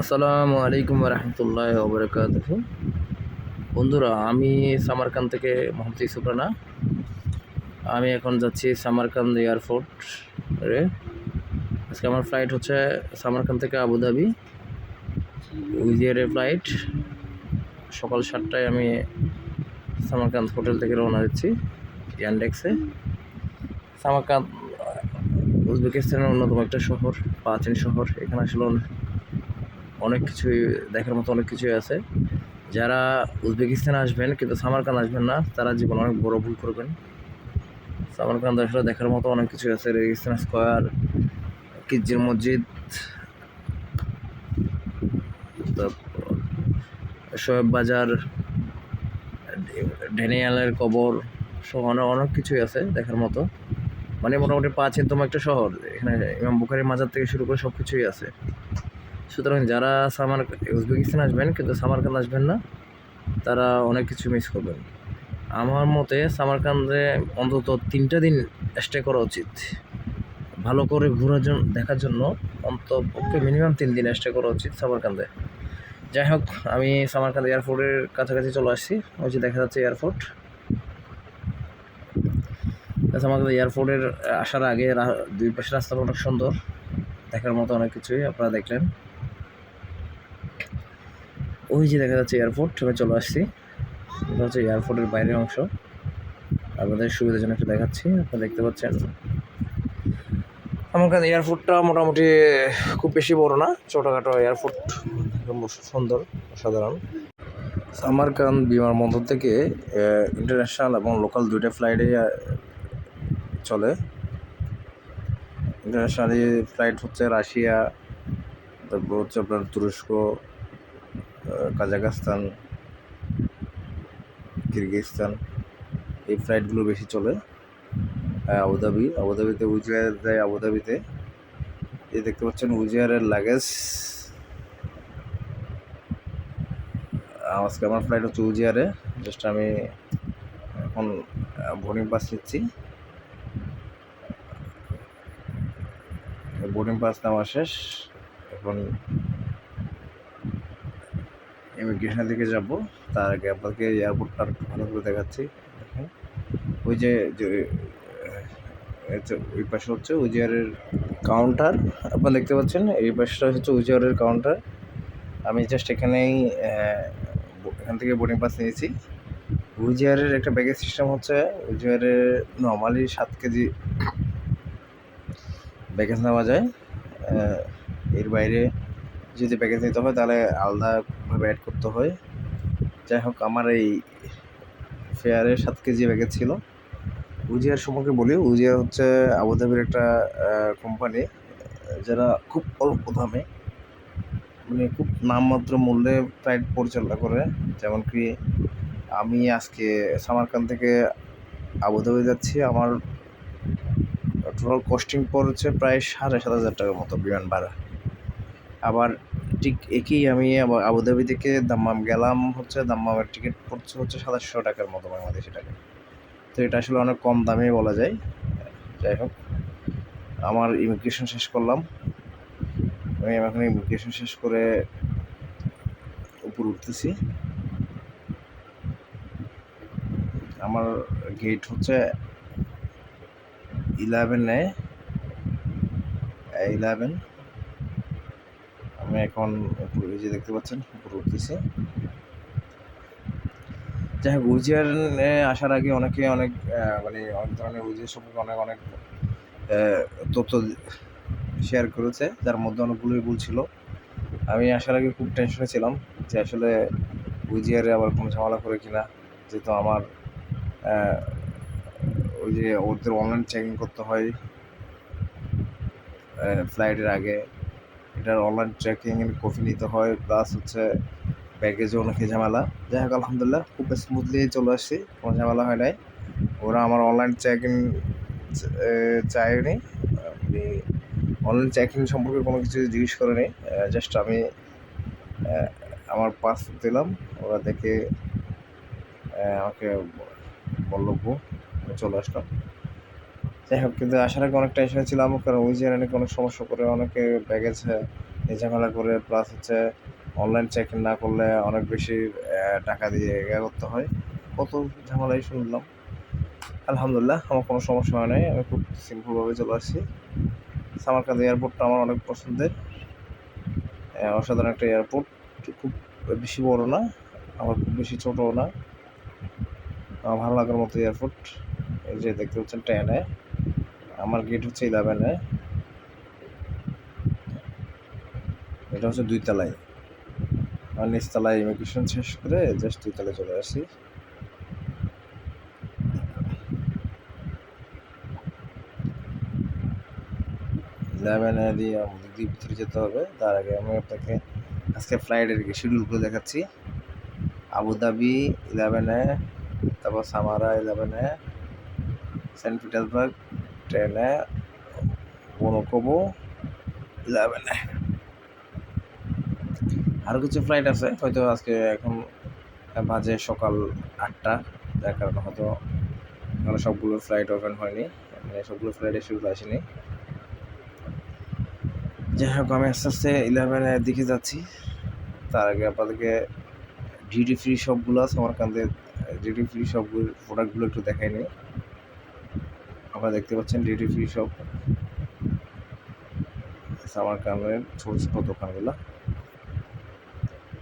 আসসালামু আলাইকুম রহমতুল্লাহ ওবরাকাত বন্ধুরা, আমি সামারকান থেকে মোহাম্মদ ইউসুফ রানা। আমি এখন যাচ্ছি সামারকান্দ এয়ারপোর্ট। রে আজকে আমার ফ্লাইট হচ্ছে সামারকান থেকে আবুধাবি উইজিয়ারের ফ্লাইট সকাল সাতটায় আমি সামারকান্দ হোটেল থেকে রওনা দিচ্ছি ইয়ান্ডেক্সে সামারকান্দ, উজবেকিস্তানের অন্যতম একটা শহর, প্রাচীন শহর। এখানে আসলে অনেক- কিছুই, দেখার মতো অনেক কিছুই আছে। যারা উজবেকিস্তানে আসবেন, কিন্তু সামারকান্দ আসবেন না, তারা জীবনে অনেক বড় ভুল করবেন। সামারকান্দ আসলে দেখার মতো অনেক কিছু আছে। রেগিস্তান স্কোয়ার কিজির মসজিদ শোয়েব বাজার ডেনিয়ালের কবর, সহ অনেক অনেক কিছুই আছে দেখার মতো। মানে মোটামুটি প্রাচীনতম একটা শহর। এখানে ইমাম বুখারি মাজার থেকে শুরু করে সব কিছুই আছে। সুতরাং যারা সামার উজবেকিস্তান আসবেন, কিন্তু সামারকান্দ আসবেন না, তারা অনেক কিছু মিস করবেন। আমার মতে সামারকান্দে অন্তত তিনটা দিন স্টে করা উচিত। ভালো করে ঘোরার জন্য দেখার জন্য অন্তপক্ষে মিনিমাম তিন দিন স্টে করা উচিত সামারকান্দে। যাই হোক, আমি সামারকান্দ এয়ারপোর্টের কাছাকাছি চলে আসছি। ওই যে দেখা যাচ্ছে এয়ারপোর্ট। সামারকান্দ এয়ারপোর্টের আসার আগে দুই পাশে রাস্তাটা অনেক সুন্দর। দেখার মতো অনেক কিছুই আপনারা দেখলেন। ওই যে দেখা যাচ্ছে এয়ারপোর্ট আমি চলে আসছি। এটা হচ্ছে এয়ারপোর্টের বাইরের অংশ। আপনাদের সুবিধার জন্য একটু দেখাচ্ছি, আপনারা দেখতে পাচ্ছেন। আমার কাছে এয়ারপোর্টটা মোটামুটি খুব বেশি বড় না, ছোটোখাটো এয়ারপোর্ট সুন্দর সাধারণ সামারকান্দ বিমানবন্দর থেকে ইন্টারন্যাশনাল এবং লোকাল দুইটা ফ্লাইটে চলে। ইন্টারন্যাশনালি ফ্লাইট হচ্ছে রাশিয়া, তারপর হচ্ছে আপনার তুরস্ক আহ, কাজাখস্তান কিরগিজস্তান এই ফ্লাইটগুলো বেশি চলে আবুধাবি। আবুধাবিতে উজিয়ার যায় আবুধাবিতে এই দেখতে পাচ্ছেন উজিয়ারের লাগেজ আজকে আমার ফ্লাইট হচ্ছে উজিয়ারে। জাস্ট আমি এখন বোর্ডিং পাস নিচ্ছি। বোর্ডিং পাস নেওয়া শেষ। এখন ইমিগ্রেশনের দিকে যাব। তার আগে আপনাকে এয়ারপোর্টটা ভালো করে দেখাচ্ছি। দেখেন, ওই যে ওই পাশে হচ্ছে উজিয়ারের কাউন্টার আপনারা দেখতে পাচ্ছেন, এই পাশটা হচ্ছে উজিয়ারের কাউন্টার আমি জাস্ট এখানেই এখান থেকে বোর্ডিং পাস নিয়েছি। উজিয়ারের একটা ব্যাগেজ সিস্টেম হচ্ছে উজিয়ারের নর্মালি সাত কেজি ব্যাগেজ নেওয়া যায়। এর বাইরে যদি প্যাকেজ নিতে হয়, তাহলে আলাদাভাবে অ্যাড করতে হয়। যাই হোক, আমার এই ফেয়ারে সাত কেজি প্যাকেজ ছিল। উজিয়ার সম্পর্কে বলি উজিয়ার হচ্ছে আবুধাবির একটা কোম্পানি যারা খুব অল্প দামে মানে খুব নামমাত্র মূল্যে ফ্লাইট পরিচালনা করে। যেমন কি, আমি আজকে সামারকান থেকে আবুধাবি যাচ্ছি। আমার টোটাল কস্টিং পড়েছে প্রায় সাড়ে সাত হাজার টাকার মতো বিমান ভাড়া। আবার ঠিক একই আমি আবুধাবি থেকে দাম্মাম গেলাম হচ্ছে, দাম্মামের টিকিট পড়ছে হচ্ছে সাতাশশো টাকার মতো বাংলাদেশি টাকা। তো এটা আসলে অনেক কম দামে বলা যায়। যাই হোক, আমার ইমিগ্রেশন শেষ করলাম। আমি এখন ইমিগ্রেশন শেষ করে উপর উঠতেছি। আমার গেট হচ্ছে ইলেভেনে ইলেভেন আমি এখন এই যে দেখতে পাচ্ছেন, উপরে উঠতেছি। যাই হোক, উজিয়ার আসার আগে অনেকে অনেক মানে অনেক ধরনের উজিয়ার সম্পর্কে অনেক অনেক তথ্য শেয়ার করেছে, যার মধ্যে অনেকগুলোই ভুল ছিল। আমি আসার আগে খুব টেনশনে ছিলাম যে আসলে উজিয়ারে আবার কোনো ঝামেলা করে কিনা, যেহেতু আমার ওই যে ওদের অনলাইন চেকিং করতে হয় ফ্লাইটের আগে। এটার অনলাইন ট্র্যাকিং কপি নিতে হয় প্লাস হচ্ছে প্যাকেজে অনেক ঝামেলা। যাই হোক, আলহামদুলিল্লাহ, খুব স্মুথলি চলে আসছি, কোনো ঝামেলা হয় নাই। ওরা আমার অনলাইন চেকিং চায়নি। অনলাইন চেকিং সম্পর্কে কোনো কিছু জিজ্ঞেস করেনি। জাস্ট আমি আমার পাসপোর্ট দিলাম। ওরা দেখে আমাকে বলল চলে আসলাম। যাই হোক, কিন্তু আসার আগে অনেক টেনশনে ছিলাম কারণ ওই যে অনেক সমস্যা করে অনেকে ব্যাগেজ এই ঝামেলা করে প্লাস হচ্ছে অনলাইন চেক না করলে অনেক বেশি টাকা দিয়ে ইয়ে করতে হয়। কত ঝামেলাই শুনলাম। আলহামদুলিল্লাহ, আমার কোনো সমস্যা হয় নাই, আমি খুব সিম্পলভাবে চলে আসছি। সামারকান্দ এয়ারপোর্টটা আমার অনেক পছন্দের। অসাধারণ একটা এয়ারপোর্ট খুব বেশি বড় না, আবার খুব বেশি ছোটও না। আমার ভালো লাগার মতো এয়ারপোর্ট এই যে দেখতে পাচ্ছেন টেনে আমার গেট হচ্ছে ইলেভেনে এটা হচ্ছে দুই তলায়। আর নিচতলায় ইমিগ্রেশন শেষ করে জাস্ট দুই তলায় চলে আসি। ইলেভেনে দিয়ে আমাদের ভিতরে যেতে হবে। তার আগে আমি আপনাকে আজকে ফ্লাইটের শিডিউলগুলো দেখাচ্ছি। আবুধাবি ইলেভেনে তারপর সামারা ইলেভেনে সেন্ট পিটার্সবার্গ ট্রেনে মোনাকোবো ইলেভেনে আরও কিছু ফ্লাইট আছে, হয়তো আজকে এখন বাজে সকাল আটটা, যার কারণে হয়তো এখনও সবগুলো ফ্লাইট ওপেন হয়নি মানে সবগুলো ফ্লাইটের শিডিউল আসেনি। যাই হোক, আমি আস্তে আস্তে ইলেভেনের দিকে যাচ্ছি। তার আগে আপনাদেরকে ডিউটি ফ্রি সবগুলো আছে শপগুলো সামারকান্দের ডিউটি ফ্রি শপগুলোর প্রোডাক্টগুলো একটু দেখাই নিই আপনারা দেখতে পাচ্ছেন ডিউটি ফ্রি শপ সামারকান্দের ছোটো ছোটো দোকানগুলো।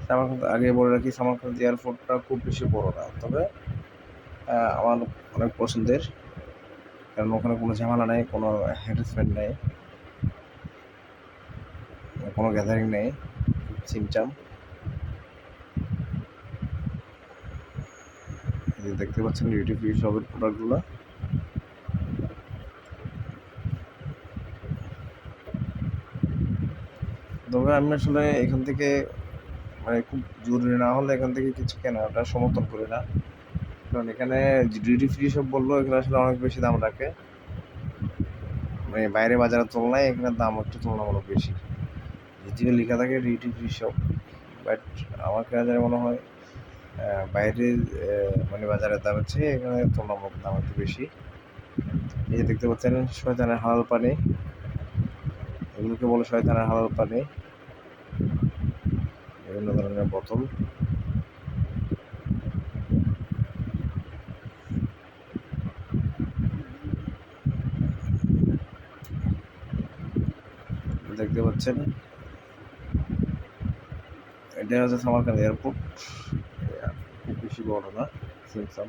সামারকান্দ আগে বলে রাখি সামারকান্দ এয়ারপোর্টটা খুব বেশি বড় না। তবে আমার অনেক পছন্দের। কারণ ওখানে কোনো ঝামেলা নেই, কোনো হ্যারাসমেন্ট নেই। কোনো গ্যাদারিং নেই যে দেখতে পাচ্ছেন ফ্রি শপের প্রোডাক্টগুলো তবে আমি আসলে এখান থেকে মানে খুব জরুরি না হলে এখান থেকে কিছু কেনাটা সমর্থন করি না। কারণ এখানে ডিউটি ফ্রি সব বলল এখানে আসলে অনেক বেশি দাম রাখে। মানে বাইরে বাজারের তুলনায় এখানে দাম একটু তুলনামূলক বেশি। যদিও লেখা থাকে ডিউটি ফ্রি শপ বাট আমার যায় মনে হয় আহ, বাইরের মানে বাজারের দাম চেয়ে এখানে তুলনামূলক দাম একটু বেশি। এই দেখতে পাচ্ছেন শয়তানের হালাল পানি। এগুলোকে বলে শয়তানের হালাল পানি। বিভিন্ন ধরনের বোতল। দেখতে পাচ্ছেন? এটা হচ্ছে সামারকান্দ এয়ারপোর্ট। খুব বেশি বড় না সিমসাম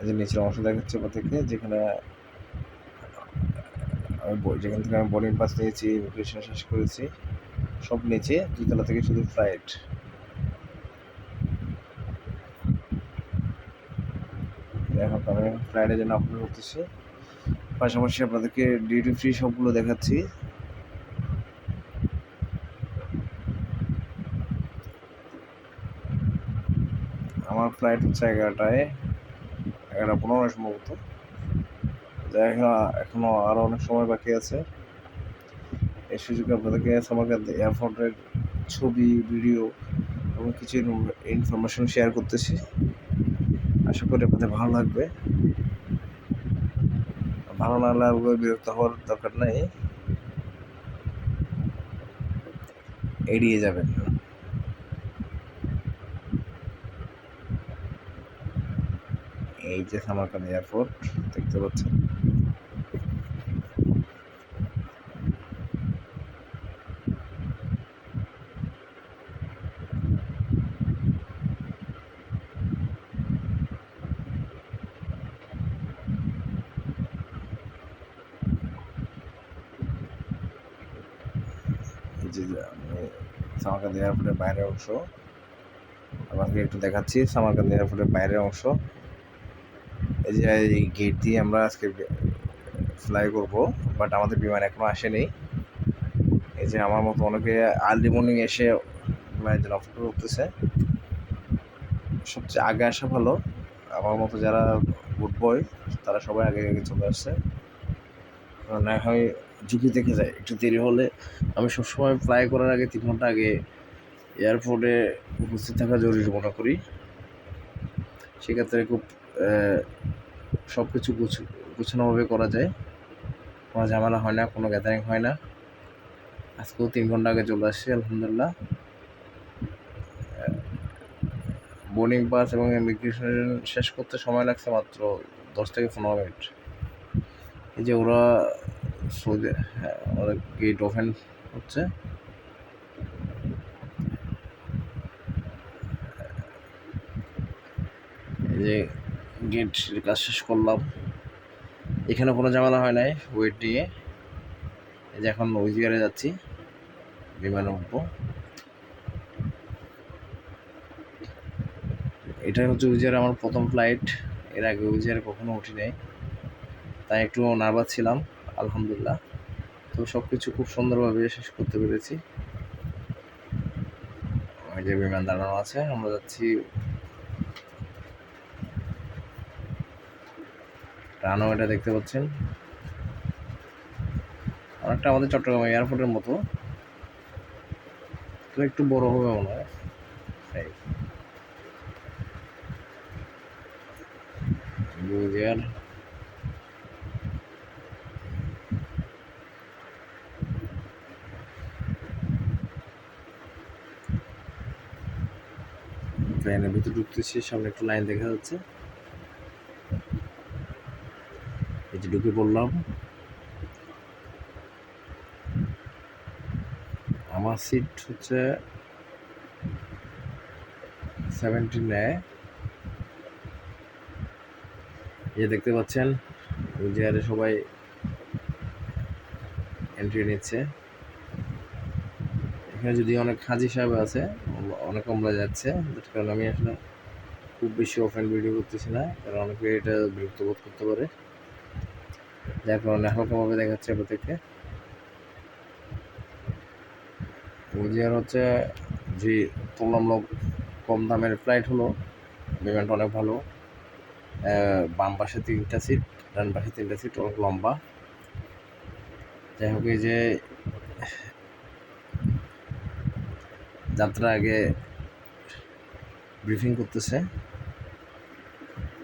এই যে নিচের অংশ দেখাচ্ছে থেকে যেখানে যেখান থেকে আমি বোর্ডিং পাস নিয়েছি ইমিগ্রেশন শেষ করেছি, সব নিচে দুতলা থেকে শুধু ফ্লাইট এখন আমি ফ্লাইটের জন্য অপেক্ষা করতেছি পাশাপাশি আপনাদেরকে ডিউটি ফ্রি সবগুলো দেখাচ্ছি। আমার ফ্লাইট হচ্ছে এগারোটায়, এগারোটা পনেরো সম্ভবত যাই হোক এখনও আরও অনেক সময় বাকি আছে। এই সুযোগে আপনাদেরকে সামারকান্দ এয়ারপোর্টের ছবি ভিডিও এবং কিছু ইনফরমেশন শেয়ার করতেছি। আশা করি আপনাদের ভালো লাগবে। ভালো না লাগলে বিরক্ত হওয়ার দরকার নেই। এড়িয়ে যাবেন। এই যে সামারকান্দ এয়ারপোর্ট দেখতে পাচ্ছেন এই যে আমি সামারকান্দ এয়ারপোর্টের বাইরের অংশ। আমাকে একটু দেখাচ্ছি সামারকান্দ এয়ারপোর্টের বাইরের অংশ। এই যে এই গেট দিয়ে আমরা আজকে ফ্লাই করব বাট আমাদের বিমান এখনও আসেনি। এই যে আমার মতো অনেকে আর্লি মর্নিং এসে বিমানের জন্য অপেক্ষা করতেছে। সবচেয়ে আগে আসা ভালো। আমার মতো যারা গুড বয় তারা সবাই আগে আগে চলে আসছে। কারণ হয় ঝুঁকি থেকে যায়, একটু দেরি হলে আমি সবসময় ফ্লাই করার আগে তিন ঘণ্টা আগে এয়ারপোর্টে উপস্থিত থাকা জরুরি মনে করি। সেক্ষেত্রে খুব সব কিছু গুছানোভাবে করা যায়। কোনো ঝামেলা হয় না, কোনো গ্যাদারিং হয় না। আজকেও তিন ঘণ্টা আগে চলে আসছি, আলহামদুলিল্লাহ। বোর্ডিং পাস এবং ইমিগ্রেশন শেষ করতে সময় লাগছে মাত্র দশ থেকে পনেরো মিনিট। এই যে ওরা সৌদি হ্যাঁ গেট ওপেন হচ্ছে। এই যে গেট কাজ শেষ করলাম। এখানে কোনো ঝামেলা হয় নাই ওয়েট নিয়ে এই যে এখন উইজিয়ারে যাচ্ছি, বিমানে উঠবো এটাই হচ্ছে উইজিয়ার আমার প্রথম ফ্লাইট এর আগে উইজিয়ারে কখনো উঠি নাই তাই একটু নার্ভাস ছিলাম। আলহামদুলিল্লাহ। তো সব কিছু খুব সুন্দরভাবে শেষ করতে পেরেছি। যে বিমান দাঁড়ানো আছে, আমরা যাচ্ছি রানওয়েটা দেখতে পাচ্ছেন। অনেকটা আমাদের চট্টগ্রাম এয়ারপোর্টের মতো। তো একটু বড় হবে মনে হয়। বুঝিয়ার প্লেনের ভিতরে ঢুকতেছি, সামনে একটা লাইন দেখা যাচ্ছে। এই যে ঢুকে পড়লাম। আমার সিট হচ্ছে সেভেন্টিন নেয় এই দেখতে পাচ্ছেন চেয়ারে সবাই এন্ট্রি নিচ্ছে। এখানে যদি অনেক হাজি সাহেব আছে অনেক কমলা যাচ্ছে, যার কারণে আমি আসলে খুব বেশি ওপেন ভিডিও করতেছি না, কারণ অনেকে এটা বিরক্ত বোধ করতে পারে। যার কারণে হালকাভাবে দেখাচ্ছে এটা থেকে। হচ্ছে যে তুলনামূলক কম দামের ফ্লাইট হলো বিমানটা অনেক ভালো। বাম পাশে তিনটা সিট ডান পাশে তিনটা সিট অনেক লম্বা। যাই হোক, এই যে যাত্রা আগে ব্রিফিং করতেছে।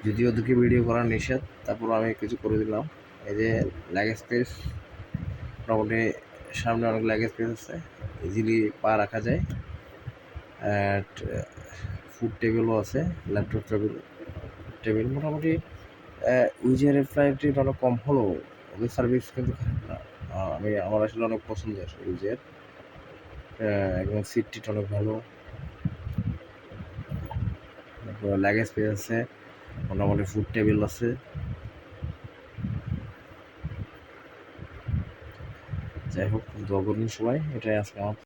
যদিও ওদেরকে ভিডিও করা নিষেধ তারপর আমি কিছু করে দিলাম। এই যে ল্যাগ স্পেস মোটামুটি সামনে অনেক ল্যাগ স্পেস আছে ইজিলি পা রাখা যায়। অ্যান্ড ফুড টেবিলও আছে ল্যাপটপ টেবিল টেবিল মোটামুটি উইজারের ফ্লাইটটি অনেক কম হলেও ওদের সার্ভিস কিন্তু খারাপ না। আমি, আমার আসলে অনেক পছন্দের উইজের একদম সিট টিট অনেক ভালো। লাগেজ পেয়ে আছে মোটামুটি ফুড টেবিল আছে। যাই হোক, দোয়া সবাই, এটাই আজকে আমার